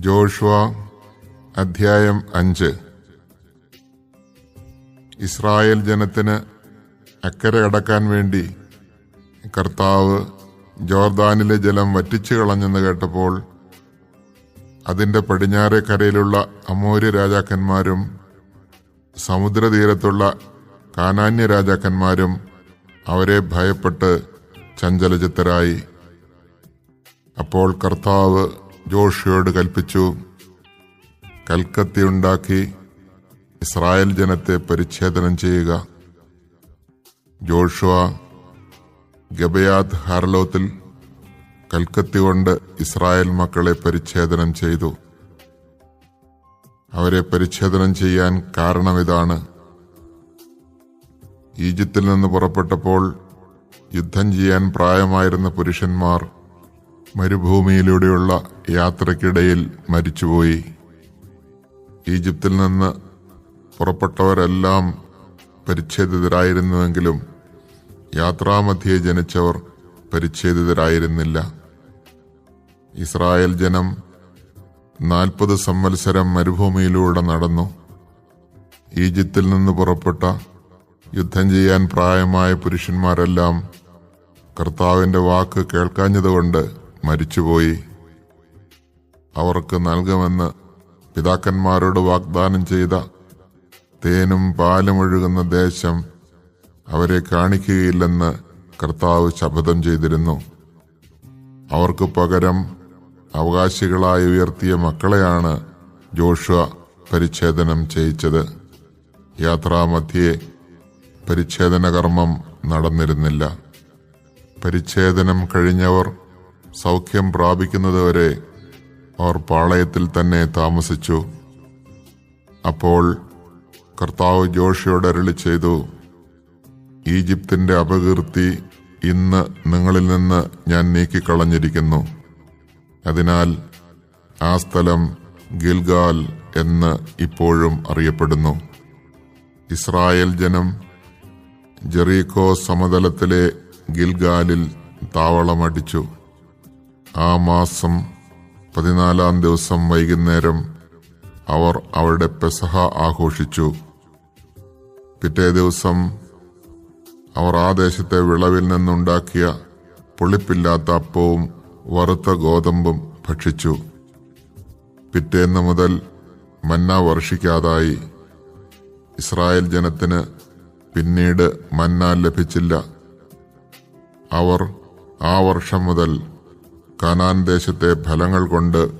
Joshua അധ്യായം അഞ്ച്. Israel ജനത്തിന് അക്കരെ കടക്കാൻ വേണ്ടി കർത്താവ് ജോർദാനിലെ ജലം വറ്റിച്ചു കളഞ്ഞെന്ന് കേട്ടപ്പോൾ അതിന്റെ പടിഞ്ഞാറെ കരയിലുള്ള അമോര്യ രാജാക്കന്മാരും സമുദ്രതീരത്തുള്ള കാനാന്യ രാജാക്കന്മാരും അവരെ ഭയപ്പെട്ട് ചഞ്ചലചിത്തരായി. അപ്പോൾ കർത്താവ് ജോഷിയോട് കൽപ്പിച്ചു. കൽക്കത്തിയുണ്ടാക്കി ഇസ്രായേൽ ജനത്തെ പരിച്ഛേദനം ചെയ്യുക. ജോഷുവ ഗബയാത് ഹാർലോത്തിൽ കൽക്കത്തി കൊണ്ട് ഇസ്രായേൽ മക്കളെ പരിച്ഛേദനം ചെയ്തു. അവരെ പരിച്ഛേദനം ചെയ്യാൻ കാരണം ഇതാണ്. ഈജിപ്തിൽ നിന്ന് പുറപ്പെട്ടപ്പോൾ യുദ്ധം ചെയ്യാൻ പ്രായമായിരുന്ന പുരുഷന്മാർ മരുഭൂമിയിലൂടെയുള്ള യാത്രക്കിടയിൽ മരിച്ചുപോയി. ഈജിപ്തിൽ നിന്ന് പുറപ്പെട്ടവരെല്ലാം പരിച്ഛേദിതരായിരുന്നുവെങ്കിലും യാത്രാമധ്യേ ജനിച്ചവർ പരിച്ഛേദിതരായിരുന്നില്ല. ഇസ്രായേൽ ജനം നാൽപ്പത് സംവത്സരം മരുഭൂമിയിലൂടെ നടന്നു. ഈജിപ്തിൽ നിന്ന് പുറപ്പെട്ട യുദ്ധം ചെയ്യാൻ പ്രായമായ പുരുഷന്മാരെല്ലാം കർത്താവിന്റെ വാക്ക് കേൾക്കാഞ്ഞതുകൊണ്ട് മരിച്ചുപോയി. അവർക്ക് നൽകുമെന്ന് പിതാക്കന്മാരോട് വാഗ്ദാനം ചെയ്ത തേനും പാലും ഒഴുകുന്ന ദേശം അവരെ കാണിക്കുകയില്ലെന്ന് കർത്താവ് ശപഥം ചെയ്തിരുന്നു. അവർക്ക് പകരം അവകാശികളായി ഉയർത്തിയ മക്കളെയാണ് ജോഷുവ പരിച്ഛേദനം ചെയ്യിച്ചത്. യാത്രാമധ്യേ പരിച്ഛേദന കർമ്മം നടന്നിരുന്നില്ല. പരിച്ഛേദനം കഴിഞ്ഞവർ സൗഖ്യം പ്രാപിക്കുന്നതുവരെ അവർ പാളയത്തിൽ തന്നെ താമസിച്ചു. അപ്പോൾ കർത്താവ് ജോഷിയോട് അരളി ചെയ്തു ഈജിപ്തിന്റെ അപകീർത്തി ഇന്ന് നിങ്ങളിൽ നിന്ന് ഞാൻ നീക്കിക്കളഞ്ഞിരിക്കുന്നു. അതിനാൽ ആ സ്ഥലം ഗിൽഗാൽ എന്ന് ഇപ്പോഴും അറിയപ്പെടുന്നു. ഇസ്രായേൽ ജനം ജെറീകോ സമതലത്തിലെ ഗിൽഗാലിൽ താവളമടിച്ചു. ആ മാസം പതിനാലാം ദിവസം വൈകുന്നേരം അവർ അവരുടെ പെസഹ ആഘോഷിച്ചു. പിറ്റേ ദിവസം അവർ ആ ദേശത്തെ വിളവിൽ നിന്നുണ്ടാക്കിയ പുളിപ്പില്ലാത്ത അപ്പവും വറുത്ത ഗോതമ്പും ഭക്ഷിച്ചു. പിറ്റേന്ന് മുതൽ മന്ന വർഷിക്കാതായി. ഇസ്രായേൽ ജനത്തിന് പിന്നീട് മന്ന ലഭിച്ചില്ല. അവർ ആ വർഷം മുതൽ കനാൻ ദേശത്തെ ഫലങ്ങൾ കൊണ്ട്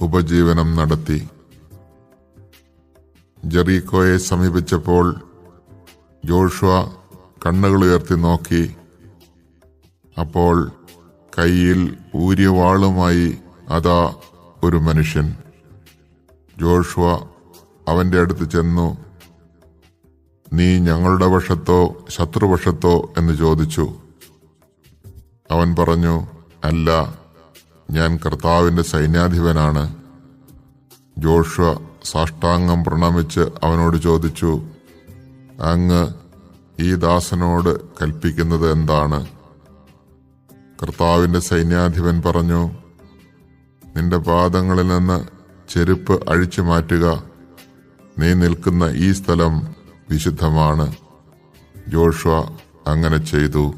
ഉപജീവനം നടത്തി. ജെറീക്കോയെ സമീപിച്ചപ്പോൾ ജോഷുവ കണ്ണുകൾ ഉയർത്തി നോക്കി. അപ്പോൾ കയ്യിൽ ഊരിയ വാളുമായി അതാ ഒരു മനുഷ്യൻ. ജോഷുവ അവന്റെ അടുത്ത് ചെന്നു. നീ ഞങ്ങളുടെ വശത്തോ ശത്രുവശത്തോ? എന്ന് ചോദിച്ചു. അവൻ പറഞ്ഞു അല്ല ഞാൻ കർത്താവിന്റെ സൈന്യാധിപനാണ്. ജോഷ സാഷ്ടാംഗം പ്രണമിച്ച് അവനോട് ചോദിച്ചു അങ്ങ് ഈ ദാസനോട് കൽപ്പിക്കുന്നത് എന്താണ്? കർത്താവിന്റെ സൈന്യാധിപൻ പറഞ്ഞു നിന്റെ പാദങ്ങളിൽ നിന്ന് ചെരുപ്പ് അഴിച്ചു മാറ്റുക. നീ നിൽക്കുന്ന ഈ സ്ഥലം വിശുദ്ധമാണ്. ജോഷുവ അങ്ങനെ ചെയ്തു.